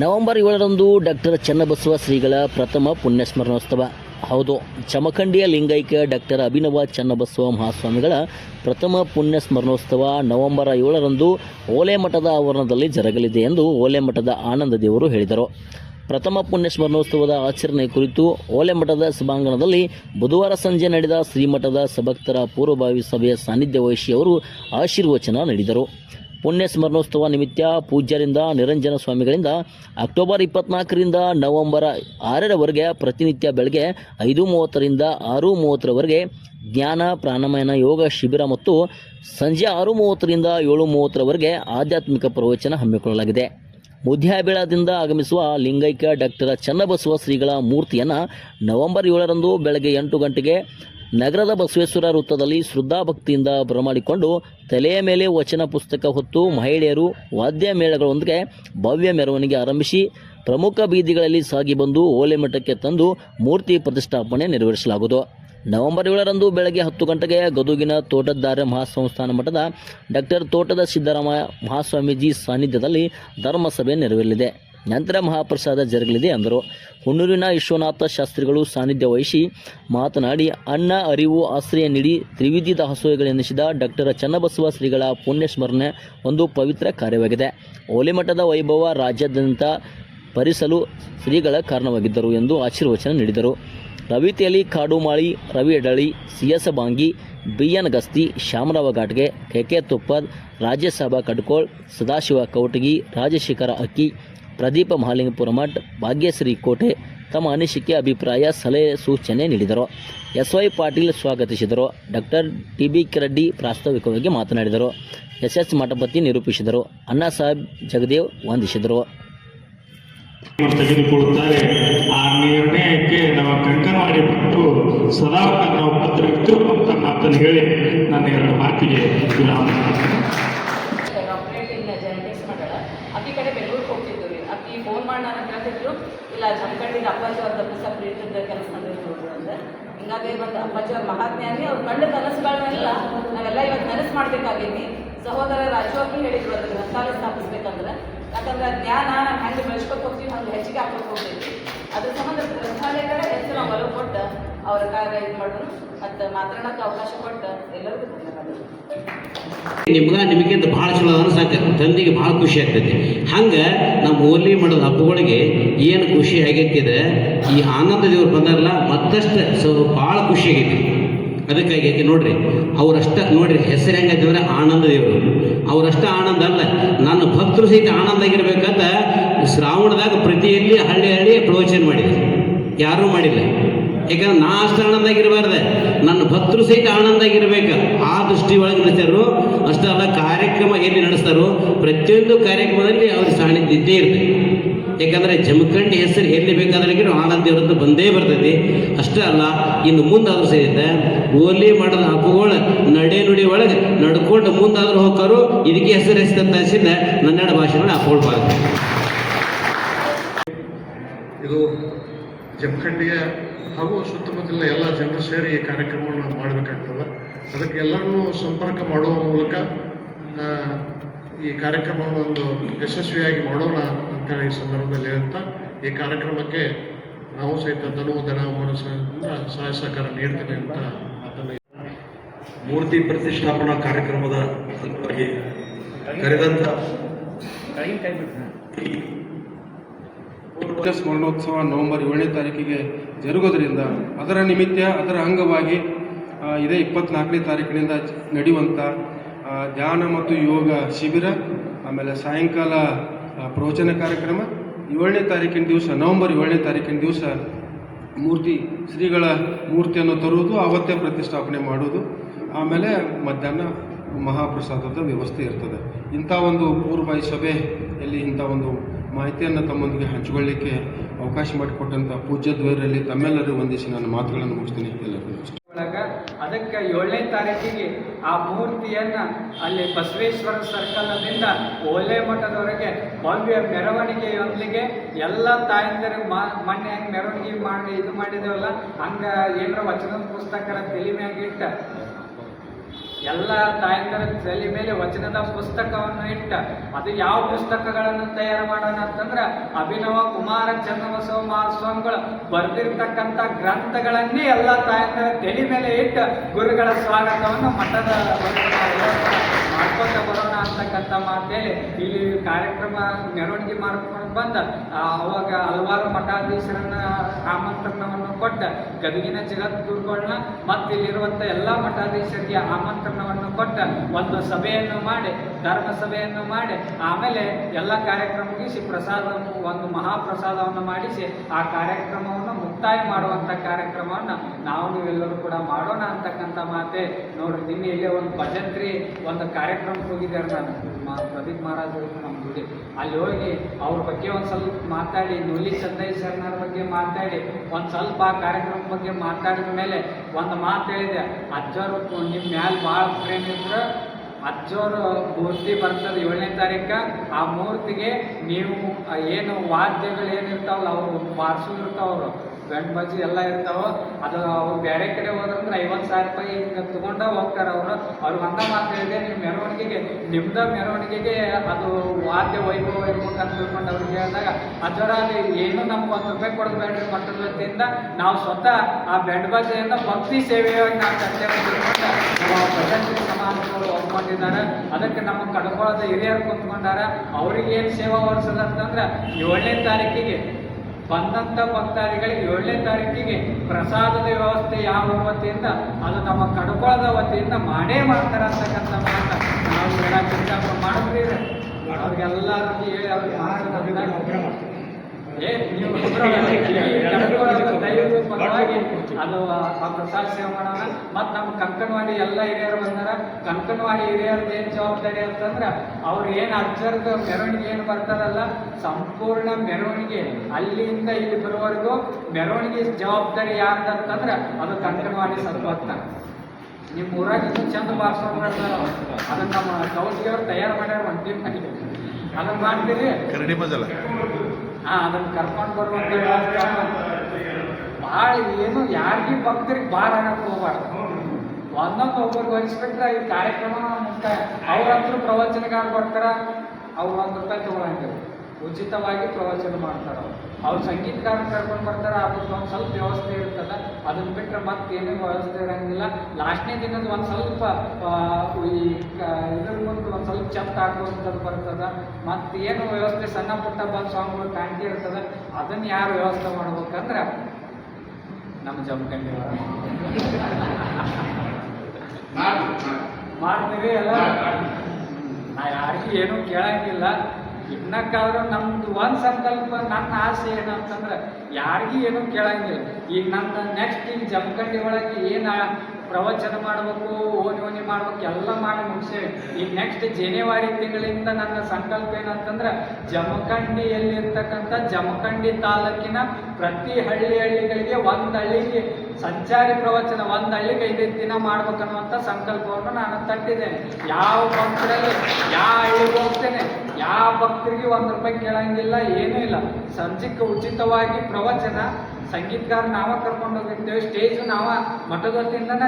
November ಏಳರಂದು doctor Channabasava ಶ್ರೀಗಳ ಪ್ರಥಮ ಪುಣ್ಯಸ್ಮರಣೋತ್ಸವ. ಹೌದು, ಚಮಖಂಡಿಯ ಲಿಂಗೈಕ್ಯ ಡಾಕ್ಟರ್ ಅಭಿನವ ಚನ್ನಬಸವ ಮಹಾಸ್ವಾಮಿಗಳ ಪ್ರಥಮ ಪುಣ್ಯಸ್ಮರಣೋತ್ಸವ ನವೆಂಬರ್ ಏಳರಂದು ಓಲೆಮಠದ ಆವರಣದಲ್ಲಿ ಜರಗಲಿದೆ ಎಂದು ಓಲೆಮಠದ ಆನಂದ ದೇವರು ಹೇಳಿದರು. ಪ್ರಥಮ ಪುಣ್ಯಸ್ಮರಣೋತ್ಸವದ ಆಚರಣೆ ಕುರಿತು ಓಲೆಮಠದ ಸಭಾಂಗಣದಲ್ಲಿ ಬುಧವಾರ ಸಂಜೆ ನಡೆದ ಶ್ರೀಮಠದ ಸಭಕ್ತರ ಪೂರ್ವಭಾವಿ ಸಭೆಯ ಸಾನ್ನಿಧ್ಯ ವಹಿಸಿ ಅವರು ಆಶೀರ್ವಚನ ನೀಡಿದರು. ಪುಣ್ಯ ಸ್ಮರಣೋತ್ಸವ ನಿಮಿತ್ತ ಪೂಜ್ಯರಿಂದ ನಿರಂಜನ ಸ್ವಾಮಿಗಳಿಂದ ಅಕ್ಟೋಬರ್ ಇಪ್ಪತ್ನಾಲ್ಕರಿಂದ ನವೆಂಬರ್ ಆರರವರೆಗೆ ಪ್ರತಿನಿತ್ಯ ಬೆಳಗ್ಗೆ ಐದು ಮೂವತ್ತರಿಂದ ಆರು ಮೂವತ್ತರವರೆಗೆ ಜ್ಞಾನ ಪ್ರಾಣಮಯನ ಯೋಗ, ಶಿಬಿರ ಮತ್ತು ಸಂಜೆ ಆರು ಮೂವತ್ತರಿಂದ ಏಳು ಮೂವತ್ತರವರೆಗೆ ಆಧ್ಯಾತ್ಮಿಕ ಪ್ರವಚನ ಹಮ್ಮಿಕೊಳ್ಳಲಾಗಿದೆ. ಮುದ್ಯಾಬೇಳದಿಂದ ಆಗಮಿಸುವ ಲಿಂಗೈಕ್ಯ ಡಾಕ್ಟರ್ ಚನ್ನಬಸವ ಶ್ರೀಗಳ ಮೂರ್ತಿಯನ್ನು ನವೆಂಬರ್ ಏಳರಂದು ಬೆಳಗ್ಗೆ ಎಂಟು ಗಂಟೆಗೆ ನಗರದ ಬಸವೇಶ್ವರ ವೃತ್ತದಲ್ಲಿ ಶ್ರದ್ಧಾಭಕ್ತಿಯಿಂದ ಬರಮಾಡಿಕೊಂಡು ತಲೆಯ ಮೇಲೆ ವಚನ ಪುಸ್ತಕ ಹೊತ್ತು ಮಹಿಳೆಯರು ವಾದ್ಯ ಮೇಳಗಳೊಂದಿಗೆ ಭವ್ಯ ಮೆರವಣಿಗೆ ಆರಂಭಿಸಿ ಪ್ರಮುಖ ಬೀದಿಗಳಲ್ಲಿ ಸಾಗಿ ಬಂದು ಓಲೆ ಮಠಕ್ಕೆ ತಂದು ಮೂರ್ತಿ ಪ್ರತಿಷ್ಠಾಪನೆ ನೆರವೇರಿಸಲಾಗುವುದು. ನವೆಂಬರ್ ಏಳರಂದು ಬೆಳಗ್ಗೆ ಹತ್ತು ಗಂಟೆಗೆ ಗದುಗಿನ ತೋಟದಾರ್ಯ ಮಹಾಸಂಸ್ಥಾನ ಮಠದ ಡಾಕ್ಟರ್ ತೋಟದ ಸಿದ್ದರಾಮಯ್ಯ ಮಹಾಸ್ವಾಮೀಜಿ ಸಾನ್ನಿಧ್ಯದಲ್ಲಿ ಧರ್ಮಸಭೆ ನೆರವೇರಲಿದೆ. ನಂತರ ಮಹಾಪ್ರಸಾದ ಜರುಗಲಿದೆ ಅಂದರು. ಹುಣ್ಣೂರಿನ ವಿಶ್ವನಾಥ ಶಾಸ್ತ್ರಿಗಳು ಸಾನ್ನಿಧ್ಯ ವಹಿಸಿ ಮಾತನಾಡಿ, ಅನ್ನ, ಅರಿವು, ಆಶ್ರಯ ನೀಡಿ ತ್ರಿವಿಧಿ ದಾಸೋಹಿಗಳೆನಿಸಿದ ಡಾಕ್ಟರ್ ಚನ್ನಬಸವ ಶ್ರೀಗಳ ಪುಣ್ಯಸ್ಮರಣೆ ಒಂದು ಪವಿತ್ರ ಕಾರ್ಯವಾಗಿದೆ. ಓಲಿಮಠದ ವೈಭವ ರಾಜ್ಯಾದ್ಯಂತ ಪರಿಸಲು ಶ್ರೀಗಳ ಕಾರಣವಾಗಿದ್ದರು ಎಂದು ಆಶೀರ್ವಚನ ನೀಡಿದರು. Raviteli, Kadumali, Ravi Edali C S Bangi B N Gasti Shyamrao ಘಾಟ್ಗೆ K K Tuppad, Rajya Sabha Kadkol, Sadashiv Kautagi, Rajashekhar Akki Pradeep Mahalingapura ಮಠ ಭಾಗ್ಯಶ್ರೀ ಕೋಟೆ ತಮ್ಮ ಅನಿಸಿಕೆ, ಅಭಿಪ್ರಾಯ, ಸಲಹೆ, ಸೂಚನೆ ನೀಡಿದರು. ಎಸ್ ವೈ ಪಾಟೀಲ್ ಸ್ವಾಗತಿಸಿದರು. ಡಾಕ್ಟರ್ ಟಿ ಬಿ ಕಿರಡ್ಡಿ ಪ್ರಾಸ್ತಾವಿಕವಾಗಿ ಮಾತನಾಡಿದರು. ಎಸ್ ಎಸ್ ಮಠಪತಿ ನಿರೂಪಿಸಿದರು. ಅಣ್ಣಾ ಸಾಹೇಬ್ ಜಗದೇವ್ ವಂದಿಸಿದರು. ತೆಗೆದುಕೊಳ್ಳುತ್ತಾರೆ. ಆ ನಿರ್ಣಯಕ್ಕೆ ನಾವು ಸದಾ ಮಾತನ್ನು ಹೇಳಿ ನನ್ನ ಎರಡು ಮಾತಿಗೆ ಕೇಳ್ತಿದ್ರು ನಮ್ಮ ಕಣ್ಣಿಗೆ ಅಪ್ಪಾಜಿ ಅವ್ರ ದಪ್ಪಸ ಪ್ರೀತಿದ್ದ ಕೆಲಸ ಮಾಡಿದ್ರು ಅಂದ್ರೆ. ಹಿಂಗಾಗಿ ಒಂದು ಅಪ್ಪಾಜಿ ಅವ್ರ ಮಹಾತ್ಮ್ಯಾನಿ ಅವ್ರು ಕಂಡ ಕನಸುಗಳನ್ನೆಲ್ಲ ನಾವೆಲ್ಲ ಇವತ್ತು ನನಸು ಮಾಡ್ಬೇಕಾಗೈತಿ. ಸಹೋದರ ರಾಜವಾಗಿ ಹೇಳಿದ್ರು ಅದ್ರ ಗ್ರಂಥಾಲಯ ಸ್ಥಾಪಿಸ್ಬೇಕಂದ್ರೆ. ಯಾಕಂದ್ರೆ ಜ್ಞಾನ ಹೆಂಗೆ ಬೆಳೆಸ್ಕೊಕ್ ಹೋಗ್ತೀವಿ, ಹಂಗೆ ಹೆಚ್ಚಿಗೆ ಹಾಕೋಕೆ ಹೋಗ್ತೈತಿ. ಅದ್ರ ಸಂಬಂಧ ಗ್ರಂಥಾಲಯಗಳ ಹೆಚ್ಚು ನಾವು ಒಲವು ಕೊಟ್ಟು, ಅವ್ರ ಕಾರ್ಯ ಇದು ಮಾಡಿದ್ರು. ಮತ್ತು ಮಾತಾಡೋಕೆ ಅವಕಾಶ ಕೊಟ್ಟು ಎಲ್ಲರಿಗೂ ನಿಮ್ಗ ನಿಮಗಿಂತ ಭಾಳ ಚಲೋ ಅನ್ಸಾಕ, ತಂದಿಗೆ ಭಾಳ ಖುಷಿ ಆಗ್ತೈತಿ. ಹಂಗೆ ನಮ್ಮ ಹೋಲಿ ಮಾಡೋದು ಹಬ್ಬಗಳಿಗೆ ಏನು ಖುಷಿ ಆಗೈತಿದೆ, ಈ ಆನಂದ ದೇವ್ರು ಬಂದಾರಲ್ಲ, ಮತ್ತಷ್ಟು ಸೊ ಭಾಳ ಖುಷಿ ಆಗೈತಿ. ಅದಕ್ಕಾಗಿ ನೋಡ್ರಿ, ಅವರಷ್ಟ ನೋಡ್ರಿ ಹೆಸರು ಹೆಂಗೈತಂದ್ರೆ ಆನಂದ ದೇವರು ಅವರಷ್ಟ ಆನಂದ ಅಲ್ಲ, ನನ್ನ ಭಕ್ತರು ಸಹಿತ ಆನಂದ ಆಗಿರ್ಬೇಕಂತ ಶ್ರಾವಣದಾಗ ಪ್ರತಿಯಲ್ಲಿ ಹಳ್ಳಿ ಹಳ್ಳಿ ಪ್ರವಚನ ಮಾಡಿದೆ ಯಾರೂ ಮಾಡಿಲ್ಲ. ಯಾಕಂದ್ರೆ ನಾ ಅಷ್ಟು ಆನಂದ ಆಗಿರಬಾರ್ದೆ ನನ್ನ ಭಕ್ತರು ಸಹಿತ ಆನಂದ ಆಗಿರ್ಬೇಕು ಆ ದೃಷ್ಟಿ ಒಳಗೆ ನಡೆಸ್ತಾರೋ ಅಷ್ಟೇ ಅಲ್ಲ, ಕಾರ್ಯಕ್ರಮ ಎಲ್ಲಿ ನಡೆಸ್ತಾರೋ, ಪ್ರತಿಯೊಂದು ಕಾರ್ಯಕ್ರಮದಲ್ಲಿ ಅವ್ರ ಸಾನ್ನಿಧ್ಯ ಇದ್ದೇ ಇರ್ತದೆ. ಯಾಕಂದ್ರೆ ಜಮಖಂಡಿ ಹೆಸರು ಎಲ್ಲಿ ಬೇಕಾದ್ರೆ ಆನಂದ ದೇವರದ್ದು ಬಂದೇ ಬರ್ತೈತಿ ಅಷ್ಟೇ ಅಲ್ಲ, ಇನ್ನು ಮುಂದಾದ್ರೂ ಸಹಿತ ಓಲಿ ಮಾಡದ ಹಬ್ಬಗಳು ನಡೆ ನುಡಿ ಒಳಗೆ ನಡ್ಕೊಂಡು ಮುಂದಾದ್ರೂ ಹೋಗೋರು ಇದಕ್ಕೆ ಹೆಸರು ಹೆಸರು ಹಸಿದ ನನ್ನಡ ಭಾಷೆಗಳನ್ನ ಹಾಕೊಳ್ಬಾರ್ದು ಇದು ಜಮಖಂಡಿಯ ಹಾಗೂ ಸುತ್ತಮುತ್ತಲಿನ ಎಲ್ಲ ಜನರು ಸೇರಿ ಈ ಕಾರ್ಯಕ್ರಮವನ್ನು ಮಾಡಬೇಕಾಗ್ತದೆ. ಅದಕ್ಕೆ ಎಲ್ಲರನ್ನೂ ಸಂಪರ್ಕ ಮಾಡುವ ಮೂಲಕ ಈ ಕಾರ್ಯಕ್ರಮವನ್ನು ಒಂದು ಯಶಸ್ವಿಯಾಗಿ ಮಾಡೋಣ ಅಂತೇಳಿ ಈ ಸಂದರ್ಭದಲ್ಲಿ ಹೇಳ್ತಾ ಈ ಕಾರ್ಯಕ್ರಮಕ್ಕೆ ನಾವು ಸಹಿತ ಧನು ಧನ ಮನಸ್ಸಿನಿಂದ ಸಹಾಯ ಸಹಕಾರ ನೀಡ್ತೇನೆ ಅಂತ ಮಾತನ್ನು ಮೂರ್ತಿ ಪ್ರತಿಷ್ಠಾಪನಾ ಕಾರ್ಯಕ್ರಮದ ಕರೆದಂಥ ಕರೆದಂತ ಪೂರ್ವ ಸ್ಮರಣೋತ್ಸವ ನವೆಂಬರ್ ಏಳನೇ ತಾರೀಕಿಗೆ ಜರುಗೋದ್ರಿಂದ ಅದರ ನಿಮಿತ್ತ, ಅದರ ಅಂಗವಾಗಿ ಇದೇ ಇಪ್ಪತ್ನಾಲ್ಕನೇ ತಾರೀಕಿನಿಂದ ನಡೆಯುವಂಥ ಧ್ಯಾನ ಮತ್ತು ಯೋಗ ಶಿಬಿರ, ಆಮೇಲೆ ಸಾಯಂಕಾಲ ಪ್ರವಚನ ಕಾರ್ಯಕ್ರಮ, ಏಳನೇ ತಾರೀಕಿನ ದಿವಸ, ನವೆಂಬರ್ ಏಳನೇ ತಾರೀಕಿನ ದಿವಸ ಮೂರ್ತಿ, ಶ್ರೀಗಳ ಮೂರ್ತಿಯನ್ನು ತರುವುದು ಆವತ್ತೇ ಪ್ರತಿಷ್ಠಾಪನೆ ಮಾಡುವುದು, ಆಮೇಲೆ ಮಧ್ಯಾಹ್ನ ಮಹಾಪ್ರಸಾದದ ವ್ಯವಸ್ಥೆ ಇರ್ತದೆ. ಇಂಥ ಒಂದು ಪೂರ್ವ ಸಭೆಯಲ್ಲಿ ಇಂಥ ಒಂದು ಮಾಹಿತಿಯನ್ನು ತಮ್ಮೊಂದಿಗೆ ಹಂಚಿಕೊಳ್ಳಿಕ್ಕೆ ಅವಕಾಶ ಮಾಡಿಕೊಟ್ಟಂಥ ಪೂಜ್ಯ ದ್ವೈರಲ್ಲಿ ತಮ್ಮೆಲ್ಲರೂ ವಂದಿಸಿ ನನ್ನ ಮಾತುಗಳನ್ನು ಮುಗಿಸ್ತೀನಿ ಎಲ್ಲರಿಗೂ ಅದಕ್ಕೆ ಏಳನೇ ತಾರೀಕಿಗೆ ಆ ಮೂರ್ತಿಯನ್ನ ಅಲ್ಲಿ ಬಸವೇಶ್ವರ ಸರ್ಕಲ್ನಿಂದ ಓಲೆ ಮಠದವರೆಗೆ ಭವ್ಯ ಮೆರವಣಿಗೆಯೊಂದಿಗೆ ಎಲ್ಲ ತಾಯಂದರು ಮಾ, ಮೊನ್ನೆ ಹೆಂಗೆ ಮೆರವಣಿಗೆ ಮಾಡಿ, ಇದು ಮಾಡಿದೇವಲ್ಲ, ಹಂಗೆ ಏನರ ವಚನ ಪುಸ್ತಕರ ತಲೆ ಮ್ಯಾಗಿಟ್ಟ ಎಲ್ಲ ತಾಯಂದರ ತಲೆ ಮೇಲೆ ವಚನದ ಪುಸ್ತಕವನ್ನು ಇಟ್ಟ. ಅದು ಯಾವ ಪುಸ್ತಕಗಳನ್ನು ತಯಾರು ಮಾಡೋಣ ಅಂತಂದ್ರೆ ಅಭಿನವ ಕುಮಾರ ಚನ್ನಬಸವ ಮಹಾಸ್ವಾಮಿಗಳು ಬರೆದಿರ್ತಕ್ಕಂಥ ಗ್ರಂಥಗಳನ್ನೇ ಎಲ್ಲ ತಾಯಂದರ ತಲೆ ಮೇಲೆ ಇಟ್ಟ ಗುರುಗಳ ಸ್ವಾಗತವನ್ನು ಮಠದ ಮಾತೇಳಿ ಇಲ್ಲಿ ಕಾರ್ಯಕ್ರಮ ಮೆರವಣಿಗೆ ಮಾಡ್ಕೊಂಡು ಬಂದ. ಅವಾಗ ಹಲವಾರು ಮಠಾಧೀಶರನ್ನ ಆಮಂತ್ರಣವನ್ನು ಕೊಟ್ಟ. ಗದಗಿನ ಜಗದ್ಗುರುಗಳನ್ನ ಮತ್ತು ಇಲ್ಲಿರುವಂತ ಎಲ್ಲ ಮಠಾಧೀಶರಿಗೆ ಆಮಂತ್ರಣವನ್ನು ಕೊಟ್ಟ. ಒಂದು ಸಭೆಯನ್ನು ಮಾಡಿ, ಧರ್ಮ ಸಭೆಯನ್ನು ಮಾಡಿ, ಆಮೇಲೆ ಎಲ್ಲ ಕಾರ್ಯಕ್ರಮ ಮುಗಿಸಿ ಪ್ರಸಾದ ಒಂದು ಮಹಾಪ್ರಸಾದವನ್ನು ಮಾಡಿಸಿ ಆ ಕಾರ್ಯಕ್ರಮವನ್ನು ಮುಕ್ತಾಯ ಮಾಡುವಂಥ ಕಾರ್ಯಕ್ರಮವನ್ನು ನಾವು ನೀವೆಲ್ಲರೂ ಕೂಡ ಮಾಡೋಣ ಅಂತಕ್ಕಂಥ ಮಾತೆ. ನೋಡ್ರಿ ನಿನ್ನೆ ಇಲ್ಲೇ ಒಂದು ಭಜಂತ್ರಿ ಒಂದು ಕಾರ್ಯಕ್ರಮಕ್ಕೆ ಹೋಗಿದ್ದಾರೆ ನಾನು. ಪ್ರದೀಪ್ ಮಹಾರಾಜ್ ಅವರು ನಮ್ಮ ಗುಡಿ ಅಲ್ಲಿ ಹೋಗಿ ಅವ್ರ ಬಗ್ಗೆ ಒಂದು ಸ್ವಲ್ಪ ಮಾತಾಡಿ ನುಲಿ ಚಂದಯ್ಯ ಶರಣರ ಬಗ್ಗೆ ಮಾತಾಡಿ, ಒಂದು ಸ್ವಲ್ಪ ಆ ಕಾರ್ಯಕ್ರಮದ ಬಗ್ಗೆ ಮಾತಾಡಿದ ಮೇಲೆ ಒಂದು ಮಾತು ಹೇಳಿದೆ ಅಜ್ಜವರು ನಿಮ್ಮ ಮ್ಯಾಲೆ ಭಾಳ ಪ್ರೇಮ ಇದ್ರೆ, ಅಜ್ಜೋರು ಮೂರ್ತಿ ಬರ್ತದೆ ಏಳನೇ ತಾರೀಕ, ಆ ಮೂರ್ತಿಗೆ ನೀವು ಏನು ವಾದ್ಯಗಳು ಏನಿರ್ತಾವಲ್ಲ ಅವರು ಬಾರಿಸೋದಿರ್ತಾವ ಅವರು. ಗಂಡು ಬಜ್ಜಿ ಎಲ್ಲ ಇರ್ತಾವ, ಅದು ಅವ್ರು ಬೇರೆ ಕಡೆ ಹೋದ್ರಂದ್ರೆ ಐವತ್ತು ಸಾವಿರ ರೂಪಾಯಿ ಹಿಂಗೆ ತಗೊಂಡ ಹೋಗ್ತಾರೆ ಅವರು. ಅವ್ರಿಗೆ ಒಂದ ಮಾತು ಹೇಳಿದೆ ನಿಮ್ಮ ಮೆರವಣಿಗೆಗೆ, ನಿಮ್ದ ಮೆರವಣಿಗೆಗೆ ಅದು ವಾದ್ಯ ವೈಭವ ಇರ್ಬೇಕಂತ ತಿಳ್ಕೊಂಡು ಅವ್ರಿಗೆ ಹೇಳಿದಾಗ ಅಜ್ಜರ ಅದು ಏನು ನಮ್ಗೆ ಒಂದು ರೂಪಾಯಿ ಕೊಡೋದು ಬೇಡ್ರಿ ಮಟ್ಟದ ವತಿಯಿಂದ ನಾವು ಸ್ವತಃ ಆ ಬೆಡ್ ಬಜೆಯಿಂದ ಭಕ್ತಿ ಸೇವೆಯಾಗಿ ನಾವು ಚರ್ಚೆ ಸಮಾಜದವರು ಒಪ್ಕೊಂಡಿದ್ದಾರೆ. ಅದಕ್ಕೆ ನಮ್ಮ ಕಡ್ಕೊಳದ ಹಿರಿಯರು ಕುಂತ್ಕೊಂಡಾರ, ಅವ್ರಿಗೆ ಏನು ಸೇವಾ ಅಂತಂದ್ರೆ ಏಳನೇ ತಾರೀಕಿಗೆ ಬಂದಂಥ ಭಕ್ತಾದಿಗಳಿಗೆ ಏಳನೇ ತಾರೀಕಿಗೆ ಪ್ರಸಾದದ ವ್ಯವಸ್ಥೆ ಯಾವ ವತಿಯಿಂದ ಅದು ನಮ್ಮ ಕಡ್ಕೊಳದ ವತಿಯಿಂದ ಮಾಡೇ ಮಾಡ್ತಾರೆ ಅಂತಕ್ಕಂಥ ಮಾತ ನಾವು ಹೇಳಕ್ಕೆ ಚಿಂತಾಪ ಮಾಡಿದ್ರೆ ಅವ್ರಿಗೆಲ್ಲರಿಗೂ ಹೇಳಿ ಅವ್ರಿಗೆ ಅದು, ಆ ಸೇವೆ ಮಾಡೋಣ. ಮತ್ತು ನಮ್ಮ ಕಂಕಣವಾಡಿ ಎಲ್ಲ ಹಿರಿಯರು ಬಂದಾರ. ಕಂಕಣವಾಡಿ ಹಿರಿಯರ್ದು ಏನು ಜವಾಬ್ದಾರಿ ಅಂತಂದ್ರೆ, ಅವ್ರು ಏನು ಅರ್ಜರ್ದು ಮೆರವಣಿಗೆ ಏನು ಬರ್ತಾರಲ್ಲ, ಸಂಪೂರ್ಣ ಮೆರವಣಿಗೆ. ಅಲ್ಲಿಂದ ಇಲ್ಲಿ ಬರುವವರೆಗೂ ಮೆರವಣಿಗೆ ಜವಾಬ್ದಾರಿ ಯಾರ್ದಂತಂದ್ರೆ, ಅದು ಕಂಕಣವಾಡಿ ಸಂಪತ್ತ ನಿಮ್ಮ ಊರಾಗ ಇನ್ನೂ ಚಂದ ಬಾರ್ಸೋರು ಅದನ್ನ ನಮ್ಮ ಕೌಸಿಯವ್ರು ತಯಾರು ಮಾಡ್ಯಾರ ಒಂದು ಟೀಮ್ ಅದನ್ನ ಮಾಡ್ತೀರಿ? ಅದನ್ನ ಕರ್ಕೊಂಡು ವ್ಯವಸ್ಥೆ ಭಾಳ ಏನು ಯಾರಿಗೂ ಭಕ್ತರಿಗೆ ಭಾರ ಆಗಕ್ಕೆ ಹೋಗ್ಬಾರ್ದು. ಒಂದೊಂದು ಒಬ್ಬರಿಗೆ ವಹಿಸ್ಬಿಟ್ರೆ ಈ ಕಾರ್ಯಕ್ರಮ ಮುಕ್ತಾಯ ಅವ್ರಂತೂ ಪ್ರವಚನಗಾರ ಬರ್ತಾರ, ಅವ್ರು ಒಂದು ರೂಪಾಯಿ ತಗೊಳಂಗಿಲ್ಲ. ಉಚಿತವಾಗಿ ಪ್ರವಚನ ಮಾಡ್ತಾರೆ ಅವ್ರು. ಸಂಗೀತಗಾರ ಕರ್ಕೊಂಡು ಬರ್ತಾರೆ, ಅದಕ್ಕೆ ಒಂದು ಸ್ವಲ್ಪ ವ್ಯವಸ್ಥೆ ಇರ್ತದೆ ಅದನ್ನು ಬಿಟ್ಟರೆ ಮತ್ತೇನೇ ವ್ಯವಸ್ಥೆ ಇರೋಂಗಿಲ್ಲ. ಲಾಸ್ಟ್ನೇ ದಿನದ ಒಂದು ಸ್ವಲ್ಪ ಈ ಕ- ಇದ್ರ ಮುಂದೆ ಒಂದು ಸ್ವಲ್ಪ ಚಪ್ಪ ಹಾಕುವಂಥದ್ದು ಬರ್ತದೆ. ಮತ್ತು ಏನು ವ್ಯವಸ್ಥೆ ಸಣ್ಣ ಪುಟ್ಟ ಬಂದು ಸ್ವಾಮಿಗಳು ಕಾಣ್ತಿ ಇರ್ತದೆ, ಅದನ್ನ ಯಾರು ವ್ಯವಸ್ಥೆ ಮಾಡ್ಬೇಕಂದ್ರೆ ನಮ್ಮ ಜಮಖಂಡಿ ಮಾಡ್ತೀವಿ ಎಲ್ಲ. ನಾ ಯಾರಿಗೂ ಏನೂ ಕೇಳಂಗಿಲ್ಲ. ಇನ್ನಕ್ಕಾದ್ರೂ ನಮ್ದು ಒಂದು ಸಂಕಲ್ಪ, ನನ್ನ ಆಸೆ ಏನಂತಂದ್ರೆ ಯಾರಿಗೂ ಏನೂ ಕೇಳಂಗಿಲ್ಲ. ಈಗ ನನ್ನ ನೆಕ್ಸ್ಟ್ ಈಗ ಜಮಖಂಡಿ ಒಳಗೆ ಏನು ಪ್ರವಚನ ಮಾಡಬೇಕು ಓನಿ ಓನಿ ಮಾಡ್ಬೇಕು, ಎಲ್ಲ ಮಾಡಿ ಮುಗಿಸಿ ಈಗ ನೆಕ್ಸ್ಟ್ ಜನವರಿ ತಿಂಗಳಿಂದ ನನ್ನ ಸಂಕಲ್ಪ ಏನಂತಂದ್ರೆ, ಜಮಖಂಡಿಯಲ್ಲಿರ್ತಕ್ಕಂಥ ಜಮಖಂಡಿ ತಾಲೂಕಿನ ಪ್ರತಿ ಹಳ್ಳಿ ಹಳ್ಳಿಗಳಿಗೆ ಒಂದು ಹಳ್ಳಿಗೆ, ಸಂಚಾರಿ ಪ್ರವಚನ ಒಂದು ಹಳ್ಳಿಗೆ ಐದೈದು ದಿನ ಮಾಡ್ಬೇಕನ್ನುವಂಥ ಸಂಕಲ್ಪವನ್ನು ನಾನು ತಟ್ಟಿದ್ದೇನೆ ಯಾವ ಭಕ್ತರಲ್ಲಿ, ಯಾವ ಹಳ್ಳಿಗೆ ಹೋಗ್ತೇನೆ, ಯಾವ ಭಕ್ತರಿಗೆ ಒಂದು ರೂಪಾಯಿ ಕೇಳಂಗಿಲ್ಲ, ಏನೂ ಇಲ್ಲ. ಸಂಜೆಗೆ ಉಚಿತವಾಗಿ ಪ್ರವಚನ ಸಂಗೀತಗಾರ ನಾವ ಕರ್ಕೊಂಡು ಹೋಗಿರ್ತೇವೆ ಸ್ಟೇಜ್ ನಾವ ಮಠದ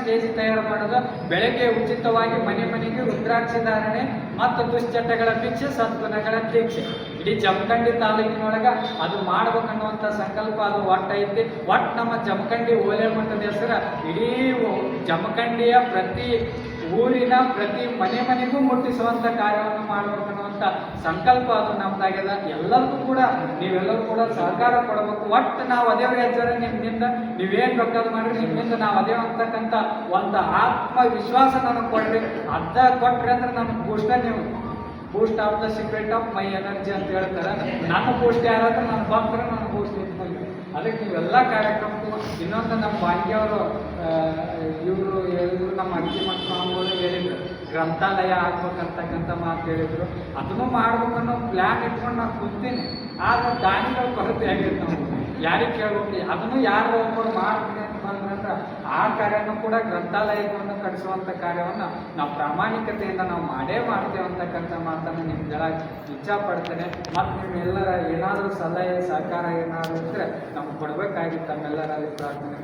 ಸ್ಟೇಜ್ ತಯಾರು ಮಾಡೋದು. ಬೆಳಗ್ಗೆ ಉಚಿತವಾಗಿ ಮನೆ ಮನೆಗೆ ರುದ್ರಾಕ್ಷಿ ಧಾರಣೆ ಮತ್ತು ದುಶ್ಚಟಗಳ ಭಿಕ್ಷೆ, ಸದ್ಗುಣಗಳ ದೀಕ್ಷೆ ಇಡೀ ಜಮಖಂಡಿ ತಾಲೂಕಿನೊಳಗ ಅದು ಮಾಡ್ಬೇಕನ್ನುವಂಥ ಸಂಕಲ್ಪ ಅದು ಒಟ್ಟೈತಿ ಒಟ್ಟು ನಮ್ಮ ಜಮಖಂಡಿ ಓಲೆ ಮಠದ ಹೆಸರು ಇಡೀ ಜಮಖಂಡಿಯ ಪ್ರತಿ ಊರಿನ ಪ್ರತಿ ಮನೆ ಮನೆಗೂ ಮುಟ್ಟಿಸುವಂಥ ಕಾರ್ಯವನ್ನು ಮಾಡ್ಬೇಕನ್ನುವಂಥ ಸಂಕಲ್ಪ ಅದು ನಮ್ದಾಗ್ಯದ. ಎಲ್ಲರಿಗೂ ಕೂಡ, ನೀವೆಲ್ಲರೂ ಕೂಡ ಸಹಕಾರ ಕೊಡಬೇಕು. ಒಟ್ಟು ನಾವು ಅದೇ ಹೆಜ್ಜೆ ನಿಮ್ಮಿಂದ ನೀವೇನು ಬೇಕಾದ್ ಮಾಡ್ರಿ, ನಿಮ್ಮಿಂದ ನಾವು ಅದೇ ಅಂತಕ್ಕಂಥ ಒಂದು ಆತ್ಮವಿಶ್ವಾಸ ನನಗೆ ಕೊಡ್ರಿ. ಅರ್ಧ ಕೊಟ್ರಿ ಅಂದ್ರೆ ನಮ್ಗೆ ಬೂಸ್ಟ ನೀವು. Boost of the secret of my energy ಅಂತ ಹೇಳ್ತಾರೆ. ನನ್ನ ಬೂಸ್ಟ್ ಯಾರಾದ್ರೂ ನನ್ನ ಭಕ್ತರು ನನ್ನ ಬೂಸ್ಟ್ ಇಟ್ಕೊಂಡು ಅದಕ್ಕೆ ನೀವೆಲ್ಲ ಕಾರ್ಯಕ್ರಮಕ್ಕೂ ಇನ್ನೊಂದು ನಮ್ಮ ಭಾಗ್ಯವರು ಇವರು ಹೇಳಿದ್ರು ನಮ್ಮ ಅಜ್ಜಿ ಮತ್ತು ಸ್ವಾಮಿಗಳು ಹೇಳಿದ್ರು, ಗ್ರಂಥಾಲಯ ಆಗ್ಬೇಕಂತಕ್ಕಂಥ ಮಾತು ಹೇಳಿದ್ರು. ಅದನ್ನು ಮಾಡ್ಬೇಕನ್ನೋ ಪ್ಲ್ಯಾನ್ ಇಟ್ಕೊಂಡು ನಾನು ಕೂತೀನಿ. ಆದ್ರೆ ದಾನಿಗಳ ಕೊರತೆ ಆಗೈತೆ ನಾವು ಯಾರಿಗೆ ಕೇಳ್ಬೇಕು ಅದನ್ನು ಯಾರು ಒಬ್ಬರು ಮಾಡ್ತೀನಿ ಅಂತ ಬಂದ್ರಂದ್ರೆ ಆ ಕಾರ್ಯನೂ ಕೂಡ ಗ್ರಂಥಾಲಯವನ್ನು ಕಟ್ಟಿಸುವಂಥ ಕಾರ್ಯವನ್ನು ನಾವು ಪ್ರಾಮಾಣಿಕತೆಯಿಂದ ನಾವು ಮಾಡೇ ಮಾಡ್ತೇವೆ ಅಂತಕ್ಕಂಥ ಮಾತನ್ನು ಹೇಳಕ್ಕೆ ಇಚ್ಛಾಪಡ್ತೇನೆ. ಮತ್ತು ನಿಮ್ಮೆಲ್ಲರ ಏನಾದರೂ ಸಲಹೆ, ಸಹಕಾರ ಏನಾದರೂ ಇದ್ದರೆ ನಮ್ಗೆ ಕೊಡಬೇಕಾಗಿತ್ತು ತಮ್ಮೆಲ್ಲರಲ್ಲಿ ಪ್ರಾರ್ಥನೆ